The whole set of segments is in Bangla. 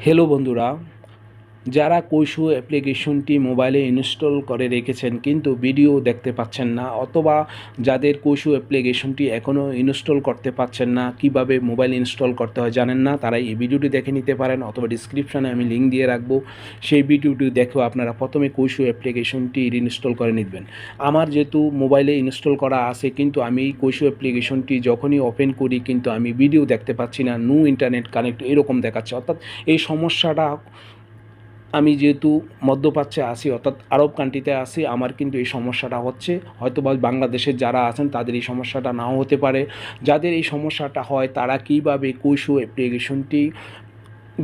হ্যালো বন্ধুরা যারা কৈশু অ্যাপ্লিকেশনটি মোবাইলে ইনস্টল করে রেখেছেন কিন্তু ভিডিও দেখতে পাচ্ছেন না অথবা যাদের কৈশু অ্যাপ্লিকেশনটি এখনও ইনস্টল করতে পাচ্ছেন না, কীভাবে মোবাইল ইনস্টল করতে হয় জানেন না, তারা এই ভিডিওটি দেখে নিতে পারেন অথবা ডিসক্রিপশানে আমি লিঙ্ক দিয়ে রাখব। সেই ভিডিওটি দেখেও আপনারা প্রথমে কৈশু অ্যাপ্লিকেশনটি ইনস্টল করে নিবেন। আমার যেহেতু মোবাইলে ইনস্টল করা আছে কিন্তু আমি এই কৈশু অ্যাপ্লিকেশনটি যখনই ওপেন করি কিন্তু আমি ভিডিও দেখতে পাচ্ছি না নো ইন্টারনেট কানেক্ট এরকম দেখাচ্ছে। অর্থাৎ এই সমস্যাটা আমি যেহেতু মধ্যপ্রাচ্যে আসি অর্থাৎ আরব কান্ট্রিতে আসি আমার কিন্তু এই সমস্যাটা হচ্ছে। হয়তো বা বাংলাদেশের যারা আছেন, তাদের এই সমস্যাটা নাও হতে পারে। যাদের এই সমস্যাটা হয়, তারা কীভাবে কৈশু অ্যাপ্লিকেশনটি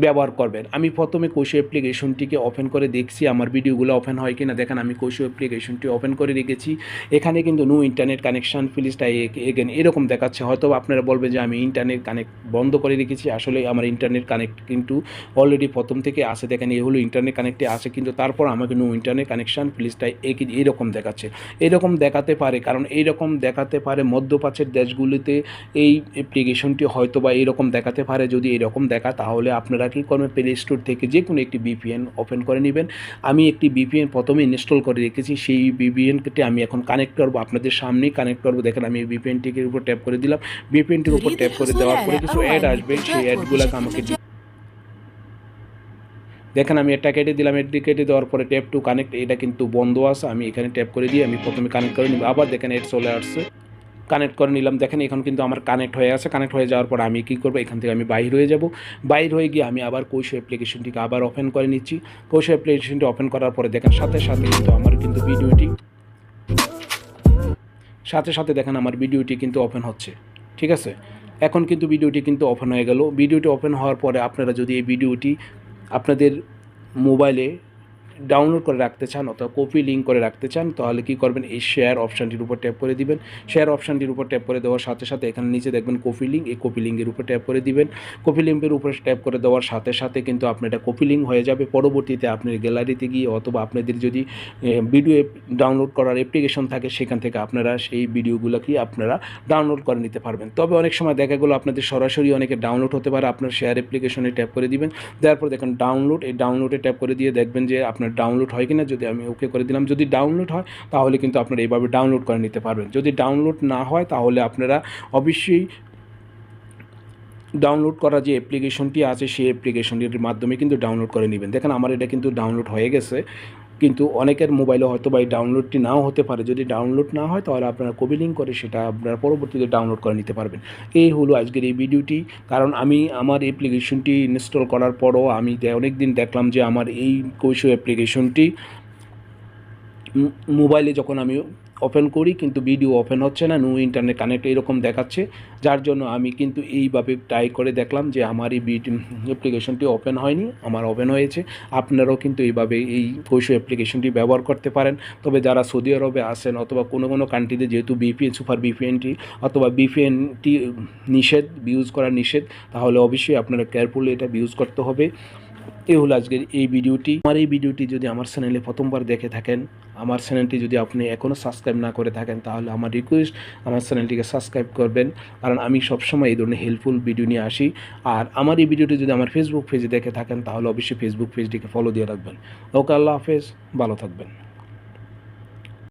ব্যবহার করবেন। আমি প্রথমে কৈশো অ্যাপ্লিকেশনটিকে ওপেন করে দেখছি, আমার ভিডিওগুলো ওপেন হয় কিনা। দেখেন, আমি কৈশো অ্যাপ্লিকেশনটি ওপেন করে রেখেছি। এখানে কিন্তু নো ইন্টারনেট কানেকশান ফিলিসটা এগেন এরকম দেখাচ্ছে। হয়তো আপনারা বলবেন যে, আমি ইন্টারনেট কানেক্ট বন্ধ করে রেখেছি। আসলে আমার ইন্টারনেট কানেক্ট কিন্তু অলরেডি প্রথম থেকে আসে দেখেন এ হলো ইন্টারনেট কানেক্টে আসে কিন্তু তারপর আমাকে নো ইন্টারনেট কানেকশান ফিলিসটা একই এরকম দেখাচ্ছে। এরকম দেখাতে পারে, কারণ এইরকম দেখাতে পারে মধ্যপ্রাচ্যের দেশগুলিতে এই অ্যাপ্লিকেশনটি হয়তো বা এরকম দেখাতে পারে। যদি এরকম দেখা তাহলে আপনারা কী করবেন প্লে স্টোর থেকে যে কোনো একটি বিপিএন ওপেন করে নেবেন। আমি একটি বিপিএন প্রথমে ইনস্টল করে রেখেছি, সেই বিপিএনটি আমি এখন কানেক্ট করব আপনাদের সামনেই কানেক্ট করব। দেখেন আমি বিপিএনটির উপর ট্যাপ করে দিলাম। বিপিএনটির উপর ট্যাপ করে দেওয়ার পরে কিছু অ্যাড আসবে, সেই অ্যাডগুলোকে আমাকে দেখেন আমি এটা কেটে দিলাম, এটি কেটে দেওয়ার পরে ট্যাপ টু কানেক্ট এটা কিন্তু বন্ধ আছে, আমি এখানে ট্যাপ করে দিয়ে আমি প্রথমে কানেক্ট করে নিব। আবার দেখেন এড চলে আসছে। কানেক্ট করে নিলাম। দেখেন, এখন কিন্তু আমার কানেক্ট হয়ে আছে। কানেক্ট হয়ে যাওয়ার পর আমি কী করব? এখান থেকে আমি বাইর হয়ে যাব। বাইর হয়ে গিয়ে আমি আবার কৈশো অ্যাপ্লিকেশনটিকে আবার ওপেন করে নিচ্ছি। কৈশো অ্যাপ্লিকেশনটি ওপেন করার পরে দেখেন, সাথে সাথে কিন্তু আমার কিন্তু ভিডিওটি সাথে সাথে দেখেন, আমার ভিডিওটি কিন্তু ওপেন হচ্ছে। ঠিক আছে? এখন কিন্তু ভিডিওটি কিন্তু ওপেন হয়ে গেল। ভিডিওটি ওপেন হওয়ার পরে আপনারা যদি এই ভিডিওটি আপনাদের মোবাইলে ডাউনলোড করে রাখতে চান অথবা কপি লিঙ্ক করে রাখতে চান, তাহলে কি করবেন? এই শেয়ার অপশানটির উপর ট্যাপ করে দিবেন। শেয়ার অপশানটির উপর ট্যাপ করে দেওয়ার সাথে সাথে এখানে নিচে দেখবেন কপি লিঙ্ক এই কপি লিঙ্কের উপর ট্যাপ করে দিবেন। কপি লিঙ্কের উপর ট্যাপ করে দেওয়ার সাথে সাথে কিন্তু আপনার এটা কপি লিঙ্ক হয়ে যাবে। পরবর্তীতে আপনার গ্যালারিতে গিয়ে অথবা আপনাদের যদি ভিডিও ডাউনলোড করার অ্যাপ্লিকেশন থাকে, সেখান থেকে আপনারা সেই ভিডিওগুলোকে আপনারা ডাউনলোড করে নিতে পারবেন। তবে অনেক সময় দেখা গেলো আপনাদের সরাসরি অনেকে ডাউনলোড হতে পারে, আপনার শেয়ার অ্যাপ্লিকেশনে ট্যাপ করে দিবেন। দেওয়ার পর দেখেন ডাউনলোড এই ডাউনলোডে ট্যাপ করে দিয়ে দেখবেন যে আপনার ডাউনলোড হয় কিনা যদি আমি ওকে করে দিলাম। যদি ডাউনলোড হয়, তাহলে কিন্তু আপনারা এইভাবে ডাউনলোড করে নিতে পারবেন। যদি ডাউনলোড না হয়, তাহলে আপনারা অবশ্যই ডাউনলোড করা যে অ্যাপ্লিকেশনটি আছে, সেই অ্যাপ্লিকেশনটির মাধ্যমে কিন্তু ডাউনলোড করে নেবেন। দেখেন, আমার এটা কিন্তু ডাউনলোড হয়ে গেছে। কিন্তু অনেকের মোবাইলে হয়তো বা এই ডাউনলোডটি নাও হতে পারে। যদি ডাউনলোড না হয়, তাহলে আপনারা কবি লিঙ্ক করে সেটা আপনারা পরবর্তীতে ডাউনলোড করে নিতে পারবেন। এই হলো আজকের এই ভিডিওটি কারণ আমি আমার অ্যাপ্লিকেশনটি ইনস্টল করার পরও আমি অনেক দিন দেখলাম যে আমার এই কৌশল অ্যাপ্লিকেশনটি মোবাইলে যখন আমি ওপেন করি, কিন্তু ভিডিও ওপেন হচ্ছে না নো ইন্টারনেট কানেক্ট এরকম দেখাচ্ছে। যার জন্য আমি কিন্তু এইভাবে ট্রাই করে দেখলাম যে আমার এই বিট অ্যাপ্লিকেশনটি ওপেন হয়নি, আমার ওপেন হয়েছে। আপনারাও কিন্তু এইভাবে এই কৈশো অ্যাপ্লিকেশনটি ব্যবহার করতে পারেন। তবে যারা সৌদি আরবে আসেন অথবা কোনো কোনো কান্ট্রিতে যেহেতু বিপিএন সুপার বিপিএনটি অথবা বিপিএনটি নিষেধ ইউজ করা নিষেধ, তাহলে অবশ্যই আপনারা কেয়ারফুলি এটা ইউজ করতে হবে। এই হলো আজকের এই ভিডিওটি। আমার এই ভিডিওটি যদি আমার চ্যানেলে প্রথমবার দেখে থাকেন, আমার চ্যানেলটি যদি আপনি এখনও সাবস্ক্রাইব না করে থাকেন, তাহলে আমার রিকোয়েস্ট আমার চ্যানেলটিকে সাবস্ক্রাইব করবেন। কারণ আমি সবসময় এই ধরনের হেল্পফুল ভিডিও নিয়ে আসি। আর আমার এই ভিডিওটি যদি আমার ফেসবুক পেজে দেখে থাকেন, তাহলে অবশ্যই ফেসবুক পেজটিকে ফলো দিয়ে রাখবেন। ওকে, আল্লাহ হাফেজ, ভালো থাকবেন।